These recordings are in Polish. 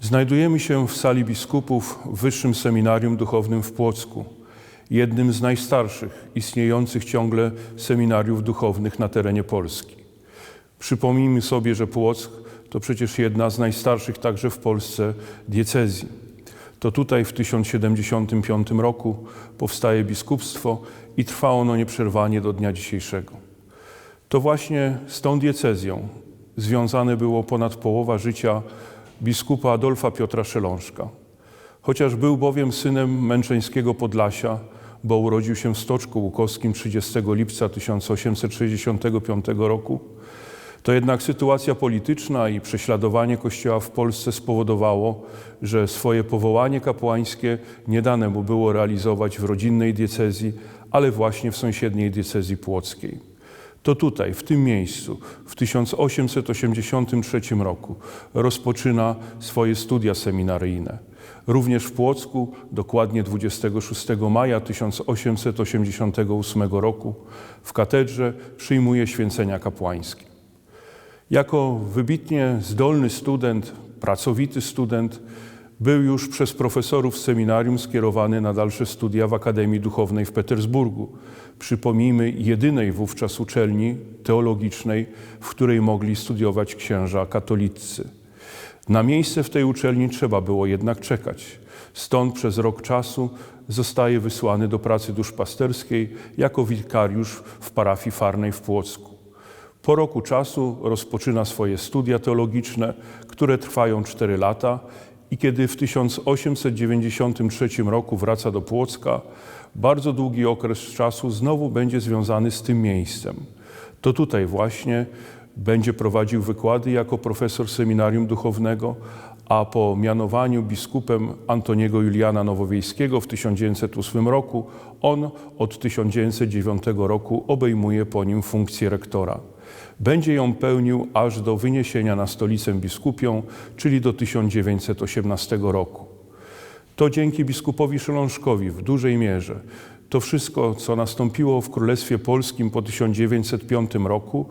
Znajdujemy się w sali biskupów w Wyższym Seminarium Duchownym w Płocku, jednym z najstarszych istniejących ciągle seminariów duchownych na terenie Polski. Przypomnijmy sobie, że Płock to przecież jedna z najstarszych także w Polsce diecezji. To tutaj w 1075 roku powstaje biskupstwo i trwa ono nieprzerwanie do dnia dzisiejszego. To właśnie z tą diecezją związane było ponad połowa życia biskupa Adolfa Piotra Szelążka. Chociaż był bowiem synem męczeńskiego Podlasia, bo urodził się w Stoczku Łukowskim 30 lipca 1865 roku, to jednak sytuacja polityczna i prześladowanie Kościoła w Polsce spowodowało, że swoje powołanie kapłańskie nie dane mu było realizować w rodzinnej diecezji, ale właśnie w sąsiedniej diecezji płockiej. To tutaj, w tym miejscu, w 1883 roku rozpoczyna swoje studia seminaryjne. Również w Płocku, dokładnie 26 maja 1888 roku, w katedrze przyjmuje święcenia kapłańskie. Jako wybitnie zdolny student, pracowity student, był już przez profesorów seminarium skierowany na dalsze studia w Akademii Duchownej w Petersburgu. Przypomnijmy, jedynej wówczas uczelni teologicznej, w której mogli studiować księża katolicy. Na miejsce w tej uczelni trzeba było jednak czekać. Stąd przez rok czasu zostaje wysłany do pracy duszpasterskiej jako wikariusz w parafii farnej w Płocku. Po roku czasu rozpoczyna swoje studia teologiczne, które trwają 4 lata i kiedy w 1893 roku wraca do Płocka, bardzo długi okres czasu znowu będzie związany z tym miejscem. To tutaj właśnie będzie prowadził wykłady jako profesor seminarium duchownego, a po mianowaniu biskupem Antoniego Juliana Nowowiejskiego w 1908 roku, on od 1909 roku obejmuje po nim funkcję rektora. Będzie ją pełnił aż do wyniesienia na stolicę biskupią, czyli do 1918 roku. To dzięki biskupowi Szelążkowi w dużej mierze to wszystko, co nastąpiło w Królestwie Polskim po 1905 roku,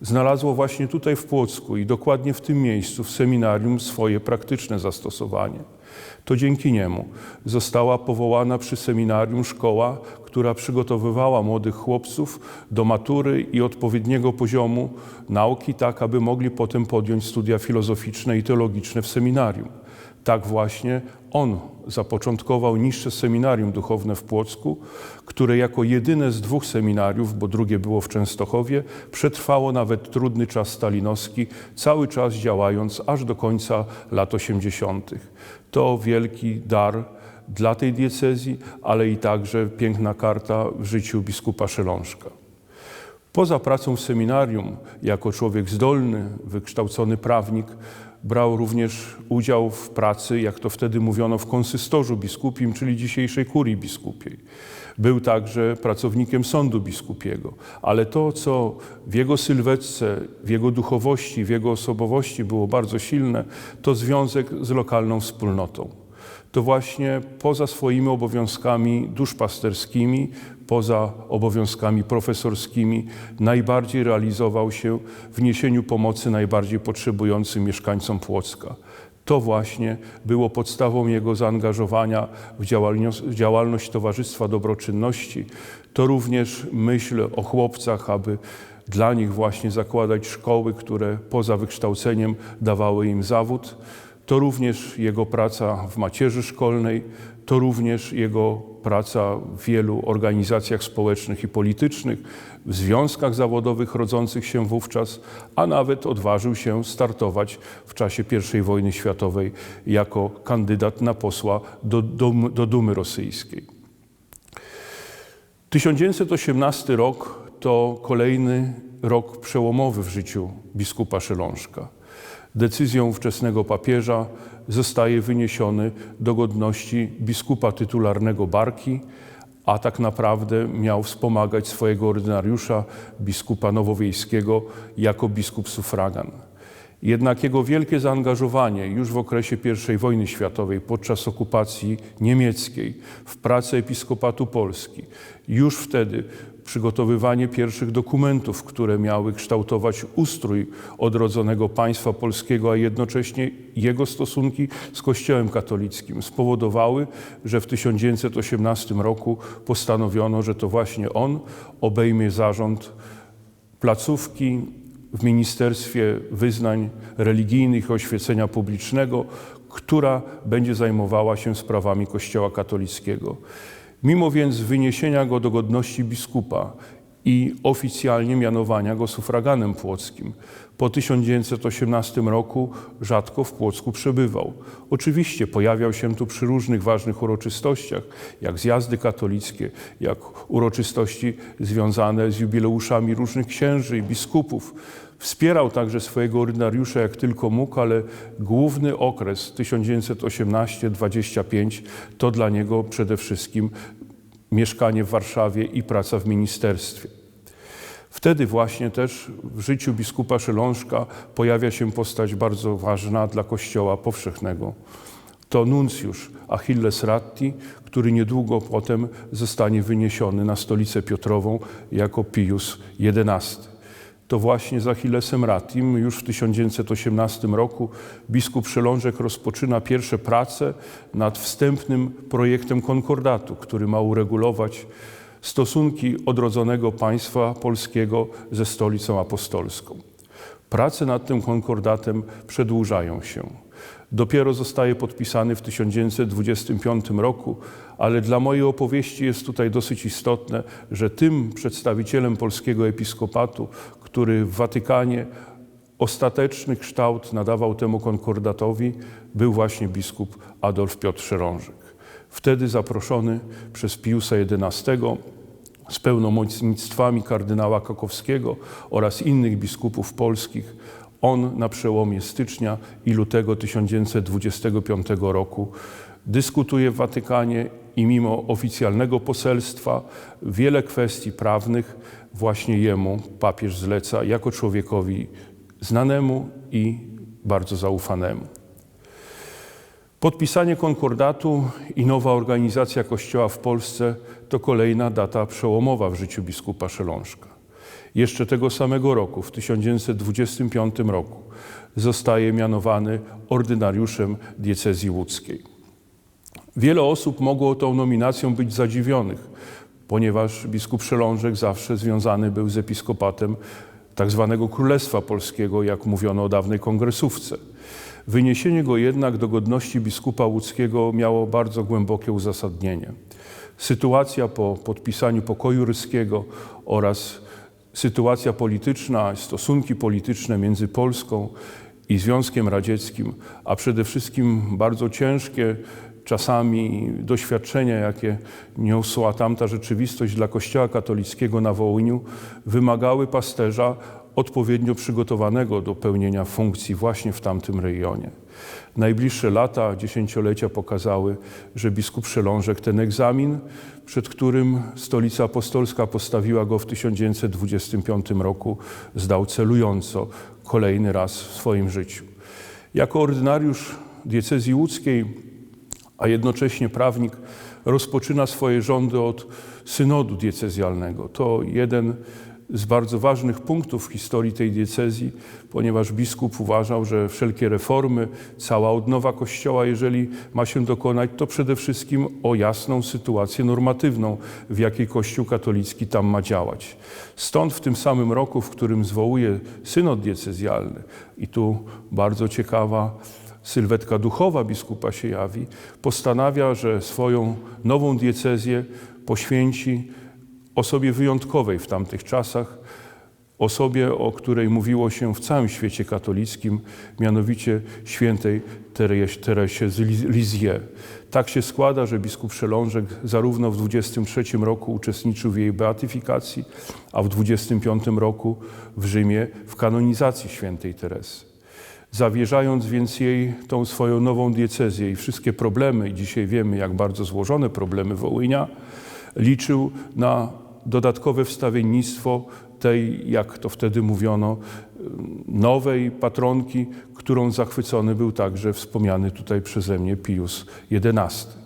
znalazło właśnie tutaj w Płocku i dokładnie w tym miejscu, w seminarium, swoje praktyczne zastosowanie. To dzięki niemu została powołana przy seminarium szkoła, która przygotowywała młodych chłopców do matury i odpowiedniego poziomu nauki, tak aby mogli potem podjąć studia filozoficzne i teologiczne w seminarium. Tak właśnie on zapoczątkował niższe seminarium duchowne w Płocku, które jako jedyne z dwóch seminariów, bo drugie było w Częstochowie, przetrwało nawet trudny czas stalinowski, cały czas działając aż do końca lat 80. To wielki dar dla tej diecezji, ale i także piękna karta w życiu biskupa Szelążka. Poza pracą w seminarium, jako człowiek zdolny, wykształcony prawnik, brał również udział w pracy, jak to wtedy mówiono, w konsystorzu biskupim, czyli dzisiejszej kurii biskupiej. Był także pracownikiem sądu biskupiego, ale to, co w jego sylwetce, w jego duchowości, w jego osobowości było bardzo silne, to związek z lokalną wspólnotą. To właśnie poza swoimi obowiązkami duszpasterskimi, poza obowiązkami profesorskimi, najbardziej realizował się w niesieniu pomocy najbardziej potrzebującym mieszkańcom Płocka. To właśnie było podstawą jego zaangażowania w działalność, Towarzystwa Dobroczynności. To również myśl o chłopcach, aby dla nich właśnie zakładać szkoły, które poza wykształceniem dawały im zawód. To również jego praca w macierzy szkolnej, to również jego praca w wielu organizacjach społecznych i politycznych, w związkach zawodowych rodzących się wówczas, a nawet odważył się startować w czasie I wojny światowej jako kandydat na posła do, do, do Dumy Rosyjskiej. 1918 rok to kolejny rok przełomowy w życiu biskupa Szelążka. Decyzją ówczesnego papieża zostaje wyniesiony do godności biskupa tytularnego Barki, a tak naprawdę miał wspomagać swojego ordynariusza, biskupa nowowiejskiego, jako biskup sufragan. Jednak jego wielkie zaangażowanie już w okresie I wojny światowej, podczas okupacji niemieckiej, w pracę Episkopatu Polski, już wtedy przygotowywanie pierwszych dokumentów, które miały kształtować ustrój odrodzonego państwa polskiego, a jednocześnie jego stosunki z Kościołem katolickim spowodowały, że w 1918 roku postanowiono, że to właśnie on obejmie zarząd placówki w Ministerstwie Wyznań Religijnych i Oświecenia Publicznego, która będzie zajmowała się sprawami Kościoła katolickiego. Mimo więc wyniesienia go do godności biskupa i oficjalnie mianowania go sufraganem płockim, po 1918 roku rzadko w Płocku przebywał. Oczywiście pojawiał się tu przy różnych ważnych uroczystościach, jak zjazdy katolickie, jak uroczystości związane z jubileuszami różnych księży i biskupów. Wspierał także swojego ordynariusza jak tylko mógł, ale główny okres 1918-25 to dla niego przede wszystkim mieszkanie w Warszawie i praca w ministerstwie. Wtedy właśnie też w życiu biskupa Szelążka pojawia się postać bardzo ważna dla Kościoła powszechnego. To nuncjusz Achilles Ratti, który niedługo potem zostanie wyniesiony na stolicę Piotrową jako Pius XI to właśnie z Achillesem Ratim już w 1918 roku biskup Szelążek rozpoczyna pierwsze prace nad wstępnym projektem konkordatu, który ma uregulować stosunki odrodzonego państwa polskiego ze stolicą apostolską. Prace nad tym konkordatem przedłużają się. Dopiero zostaje podpisany w 1925 roku, ale dla mojej opowieści jest tutaj dosyć istotne, że tym przedstawicielem polskiego episkopatu, który w Watykanie ostateczny kształt nadawał temu konkordatowi, był właśnie biskup Adolf Piotr Szerążek. Wtedy zaproszony przez Piusa XI z pełnomocnictwami kardynała Kakowskiego oraz innych biskupów polskich, on na przełomie stycznia i lutego 1925 roku dyskutuje w Watykanie i mimo oficjalnego poselstwa wiele kwestii prawnych właśnie jemu papież zleca jako człowiekowi znanemu i bardzo zaufanemu. Podpisanie konkordatu i nowa organizacja Kościoła w Polsce to kolejna data przełomowa w życiu biskupa Szelążka. Jeszcze tego samego roku, w 1925 roku, zostaje mianowany ordynariuszem diecezji łódzkiej. Wiele osób mogło tą nominacją być zadziwionych, ponieważ biskup Szelążek zawsze związany był z episkopatem tak zwanego Królestwa Polskiego, jak mówiono o dawnej kongresówce. Wyniesienie go jednak do godności biskupa łódzkiego miało bardzo głębokie uzasadnienie. Sytuacja po podpisaniu pokoju ryskiego oraz sytuacja polityczna, stosunki polityczne między Polską i Związkiem Radzieckim, a przede wszystkim bardzo ciężkie czasami doświadczenia, jakie niosła tamta rzeczywistość dla Kościoła katolickiego na Wołyniu, wymagały pasterza odpowiednio przygotowanego do pełnienia funkcji właśnie w tamtym rejonie. Najbliższe lata, dziesięciolecia pokazały, że biskup Szelążek ten egzamin, przed którym stolica apostolska postawiła go w 1925 roku, zdał celująco kolejny raz w swoim życiu. Jako ordynariusz diecezji łódzkiej a jednocześnie prawnik rozpoczyna swoje rządy od synodu diecezjalnego. To jeden z bardzo ważnych punktów w historii tej diecezji, ponieważ biskup uważał, że wszelkie reformy, cała odnowa Kościoła, jeżeli ma się dokonać, to przede wszystkim o jasną sytuację normatywną, w jakiej Kościół katolicki tam ma działać. Stąd w tym samym roku, w którym zwołuje synod diecezjalny, i tu bardzo ciekawa sylwetka duchowa biskupa się jawi, postanawia, że swoją nową diecezję poświęci osobie wyjątkowej w tamtych czasach, osobie, o której mówiło się w całym świecie katolickim, mianowicie świętej Teresie z Lisieux. Tak się składa, że biskup Szelążek zarówno w 23 roku uczestniczył w jej beatyfikacji, a w 25 roku w Rzymie w kanonizacji świętej Teresy. Zawierzając więc jej tą swoją nową diecezję i wszystkie problemy, i dzisiaj wiemy, jak bardzo złożone problemy Wołynia, liczył na dodatkowe wstawiennictwo tej, jak to wtedy mówiono, nowej patronki, którą zachwycony był także wspomniany tutaj przeze mnie Pius XI.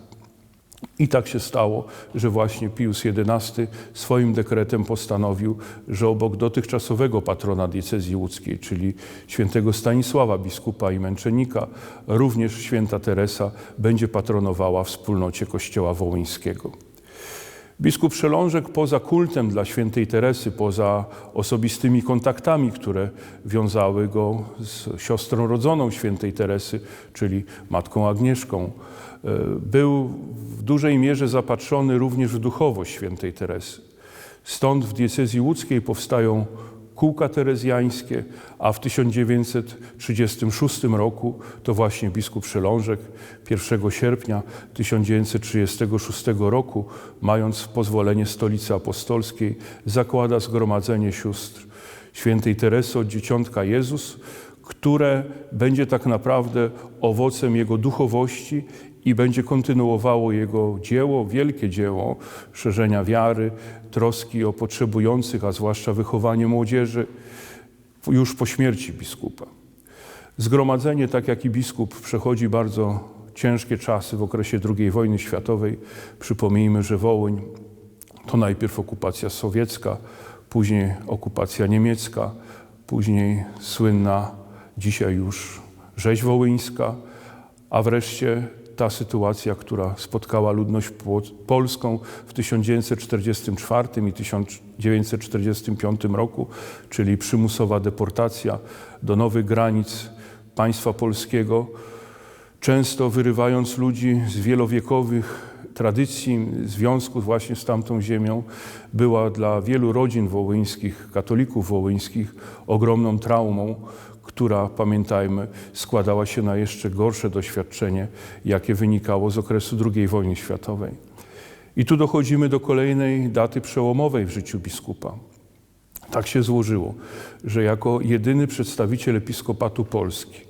I tak się stało, że właśnie Pius XI swoim dekretem postanowił, że obok dotychczasowego patrona diecezji łódzkiej, czyli świętego Stanisława, biskupa i męczennika, również święta Teresa będzie patronowała wspólnocie Kościoła Wołyńskiego. Biskup Szelążek poza kultem dla świętej Teresy, poza osobistymi kontaktami, które wiązały go z siostrą rodzoną świętej Teresy, czyli matką Agnieszką, e, był w dużej mierze zapatrzony również w duchowość świętej Teresy. Stąd w diecezji łódzkiej powstają kółka terezjańskie, a w 1936 roku to właśnie biskup Szelążek 1 sierpnia 1936 roku, mając pozwolenie Stolicy Apostolskiej, zakłada Zgromadzenie Sióstr Świętej Teresy od Dzieciątka Jezus, które będzie tak naprawdę owocem jego duchowości i będzie kontynuowało jego dzieło, wielkie dzieło szerzenia wiary, troski o potrzebujących, a zwłaszcza wychowanie młodzieży już po śmierci biskupa. Zgromadzenie, tak jak i biskup, przechodzi bardzo ciężkie czasy w okresie II wojny światowej. Przypomnijmy, że Wołyń to najpierw okupacja sowiecka, później okupacja niemiecka, później słynna dzisiaj już rzeź wołyńska, a wreszcie ta sytuacja, która spotkała ludność polską w 1944 i 1945 roku, czyli przymusowa deportacja do nowych granic państwa polskiego, często wyrywając ludzi z wielowiekowych tradycji, związków właśnie z tamtą ziemią, była dla wielu rodzin wołyńskich, katolików wołyńskich ogromną traumą, która, pamiętajmy, składała się na jeszcze gorsze doświadczenie, jakie wynikało z okresu II wojny światowej. I tu dochodzimy do kolejnej daty przełomowej w życiu biskupa. Tak się złożyło, że jako jedyny przedstawiciel episkopatu Polski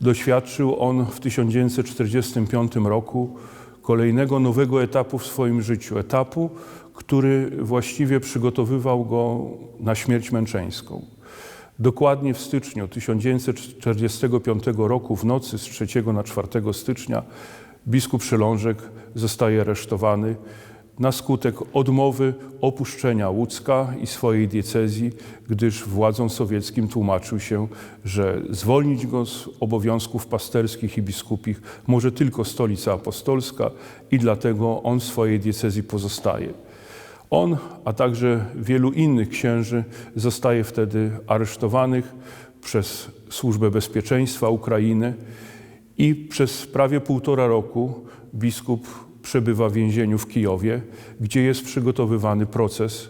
doświadczył on w 1945 roku kolejnego nowego etapu w swoim życiu. Etapu, który właściwie przygotowywał go na śmierć męczeńską. Dokładnie w styczniu 1945 roku, w nocy z 3 na 4 stycznia, biskup Szelążek zostaje aresztowany na skutek odmowy opuszczenia Łódzka i swojej diecezji, gdyż władzom sowieckim tłumaczył się, że zwolnić go z obowiązków pasterskich i biskupich może tylko stolica apostolska i dlatego on w swojej diecezji pozostaje. On, a także wielu innych księży zostaje wtedy aresztowanych przez Służbę Bezpieczeństwa Ukrainy i przez prawie półtora roku biskup przebywa w więzieniu w Kijowie, gdzie jest przygotowywany proces.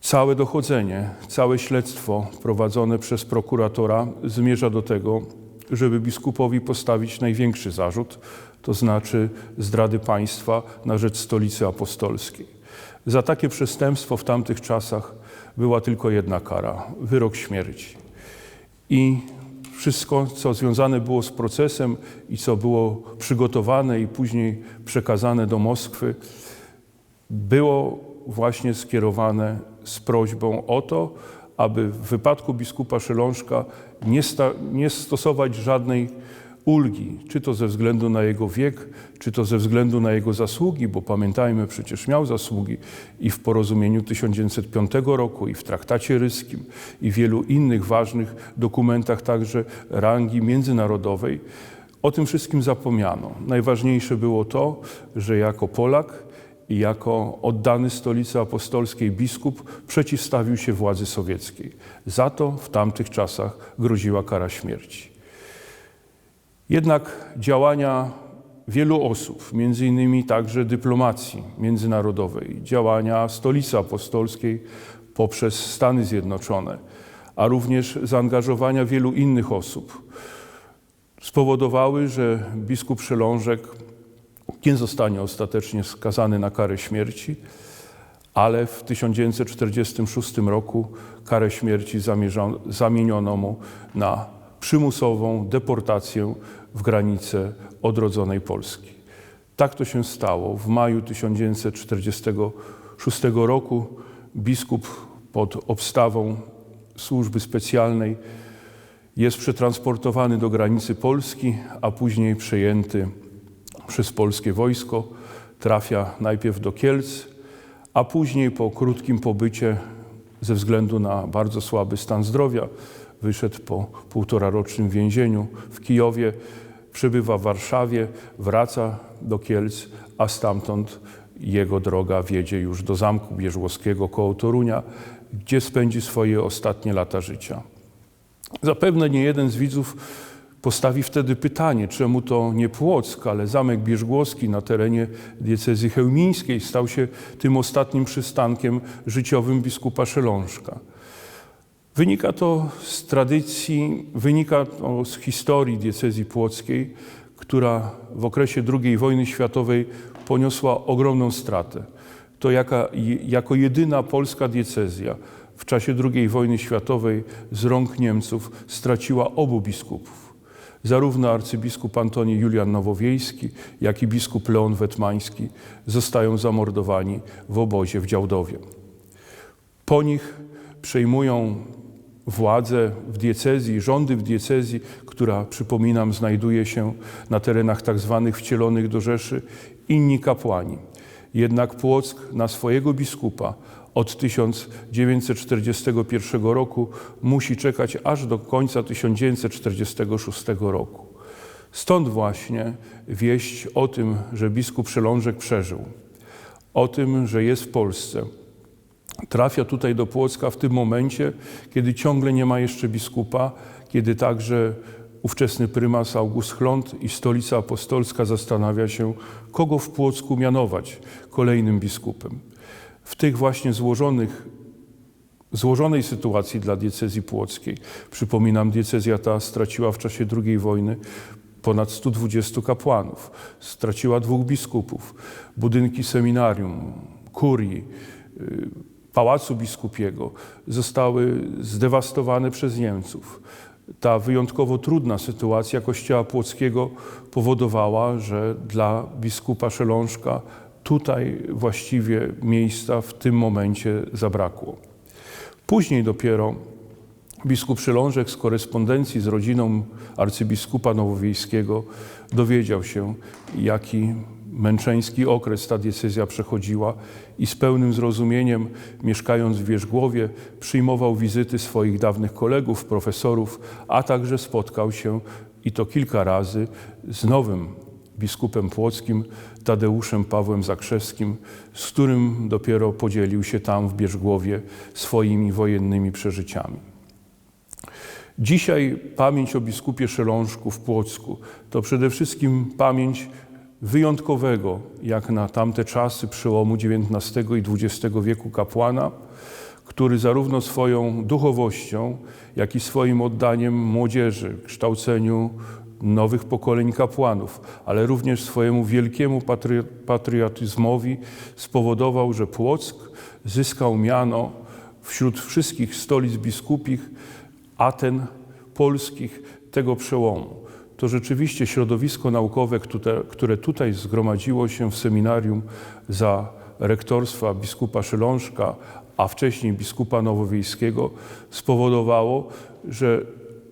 Całe dochodzenie, całe śledztwo prowadzone przez prokuratora zmierza do tego, żeby biskupowi postawić największy zarzut, to znaczy zdrady państwa na rzecz stolicy apostolskiej. Za takie przestępstwo w tamtych czasach była tylko jedna kara wyrok śmierci. I wszystko, co związane było z procesem i co było przygotowane i później przekazane do Moskwy, było właśnie skierowane z prośbą o to, aby w wypadku biskupa Szelążka nie, nie stosować żadnej ulgi, czy to ze względu na jego wiek, czy to ze względu na jego zasługi, bo pamiętajmy, przecież miał zasługi i w porozumieniu 1905 roku, i w traktacie ryskim, i wielu innych ważnych dokumentach także rangi międzynarodowej. O tym wszystkim zapomniano. Najważniejsze było to, że jako Polak i jako oddany stolicy apostolskiej biskup przeciwstawił się władzy sowieckiej. Za to w tamtych czasach groziła kara śmierci. Jednak działania wielu osób, między innymi także dyplomacji międzynarodowej, działania stolicy apostolskiej poprzez Stany Zjednoczone, a również zaangażowania wielu innych osób spowodowały, że biskup Szelążek nie zostanie ostatecznie skazany na karę śmierci, ale w 1946 roku karę śmierci zamieniono mu na przymusową deportację w granice odrodzonej Polski. Tak to się stało. W maju 1946 roku biskup pod obstawą służby specjalnej jest przetransportowany do granicy Polski, a później przejęty przez polskie wojsko, trafia najpierw do Kielc, a później po krótkim pobycie ze względu na bardzo słaby stan zdrowia wyszedł po półtora rocznym więzieniu w Kijowie, przybywa w Warszawie, wraca do Kielc, a stamtąd jego droga wiedzie już do Zamku Bierzłowskiego koło Torunia, gdzie spędzi swoje ostatnie lata życia. Zapewne nie jeden z widzów postawi wtedy pytanie, czemu to nie Płock, ale Zamek Bierzgłowski na terenie diecezji chełmińskiej stał się tym ostatnim przystankiem życiowym biskupa Szelążka. Wynika to z tradycji, wynika to z historii diecezji płockiej, która w okresie II wojny światowej poniosła ogromną stratę. To jaka, jako jedyna polska diecezja w czasie II wojny światowej z rąk Niemców straciła obu biskupów. Zarówno arcybiskup Antoni Julian Nowowiejski, jak i biskup Leon Wetmański zostają zamordowani w obozie w Działdowie. Po nich przejmują władzę w diecezji, rządy w diecezji, która, przypominam, znajduje się na terenach tak zwanych wcielonych do Rzeszy, inni kapłani. Jednak Płock na swojego biskupa od 1941 roku musi czekać aż do końca 1946 roku. Stąd właśnie wieść o tym, że biskup Szelążek przeżył, o tym, że jest w Polsce, trafia tutaj do Płocka w tym momencie, kiedy ciągle nie ma jeszcze biskupa, kiedy także ówczesny prymas August Chląd i stolica apostolska zastanawia się, kogo w Płocku mianować kolejnym biskupem. W tych właśnie złożonych, złożonej sytuacji dla diecezji płockiej, przypominam, diecezja ta straciła w czasie II wojny ponad 120 kapłanów, straciła dwóch biskupów, budynki seminarium, kurii, y, pałacu biskupiego zostały zdewastowane przez Niemców. Ta wyjątkowo trudna sytuacja Kościoła Płockiego powodowała, że dla biskupa Szelążka tutaj właściwie miejsca w tym momencie zabrakło. Później dopiero biskup Szelążek z korespondencji z rodziną arcybiskupa nowowiejskiego dowiedział się, jaki męczeński okres ta diecezja przechodziła i z pełnym zrozumieniem, mieszkając w Wierzgłowie, przyjmował wizyty swoich dawnych kolegów, profesorów, a także spotkał się i to kilka razy z nowym biskupem płockim Tadeuszem Pawłem Zakrzewskim, z którym dopiero podzielił się tam w Bierzgłowie swoimi wojennymi przeżyciami. Dzisiaj pamięć o biskupie Szelążku w Płocku to przede wszystkim pamięć wyjątkowego, jak na tamte czasy przełomu XIX i XX wieku kapłana, który zarówno swoją duchowością, jak i swoim oddaniem młodzieży, kształceniu nowych pokoleń kapłanów, ale również swojemu wielkiemu patri patriotyzmowi spowodował, że Płock zyskał miano wśród wszystkich stolic biskupich Aten polskich tego przełomu to rzeczywiście środowisko naukowe, które tutaj zgromadziło się w seminarium za rektorstwa biskupa Szylążka, a wcześniej biskupa Nowowiejskiego, spowodowało, że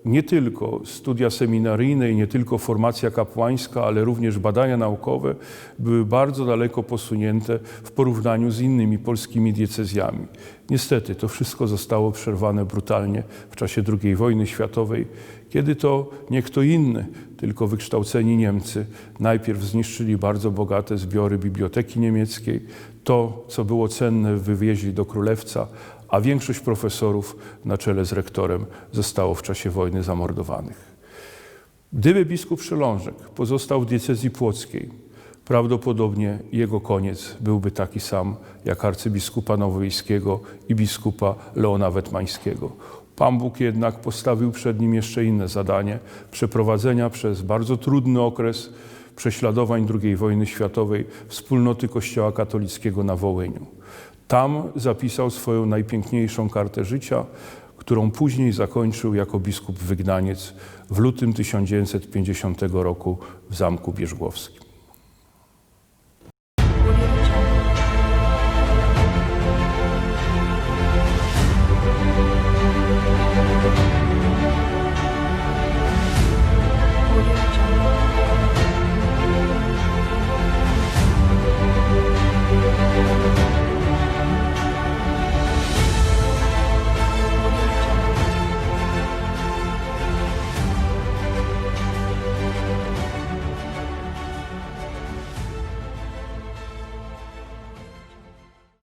nie tylko studia seminaryjne i nie tylko formacja kapłańska, ale również badania naukowe były bardzo daleko posunięte w porównaniu z innymi polskimi diecezjami. Niestety to wszystko zostało przerwane brutalnie w czasie II wojny światowej, kiedy to nie kto inny, tylko wykształceni Niemcy najpierw zniszczyli bardzo bogate zbiory biblioteki niemieckiej, to, co było cenne, wywieźli do Królewca, a większość profesorów na czele z rektorem zostało w czasie wojny zamordowanych. Gdyby biskup Szelążek pozostał w diecezji płockiej, prawdopodobnie jego koniec byłby taki sam jak arcybiskupa nowowiejskiego i biskupa Leona Wetmańskiego. Pan Bóg jednak postawił przed nim jeszcze inne zadanie przeprowadzenia przez bardzo trudny okres prześladowań II wojny światowej wspólnoty Kościoła katolickiego na Wołyniu. Tam zapisał swoją najpiękniejszą kartę życia, którą później zakończył jako biskup wygnaniec w lutym 1950 roku w Zamku Bierzgłowskim.